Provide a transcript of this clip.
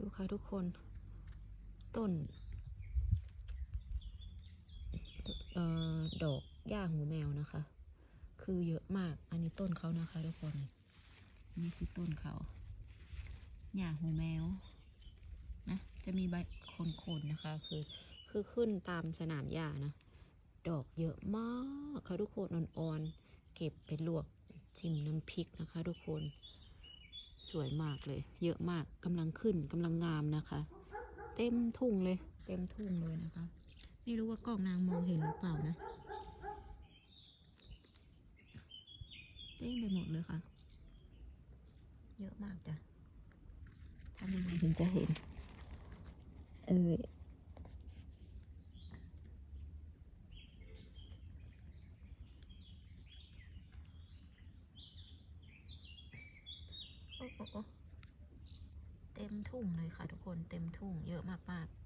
ดูค่ะทุกคน ต้นเอ่อดอกหญ้าหูแมวนะคะ คือเยอะมาก อันนี้ต้นเขานะคะ ทุกคน นี่คือต้นเขาหญ้าหูแมวนะ จะมีใบโคนๆนะคะ คือ คือขึ้นตามสนามหญ้านะ ดอกเยอะมากค่ะทุกคนอ่อนๆ เก็บไปลวกจิ้มน้ำพริกนะคะ ทุกคน สวยมากเลย เยอะมากกำลังขึ้นกำลังงามนะคะ เต็มทุ่งเลย เต็มทุ่งเลยนะคะ ไม่รู้ว่ากล้องนางมองเห็นหรือเปล่านะ เต็มไปหมดเลยค่ะ เยอะมากจ้ะทำยังไงถึงจะเห็น เออ เต็มทุ่งเลยค่ะทุกคนเต็มทุ่งเยอะมากๆ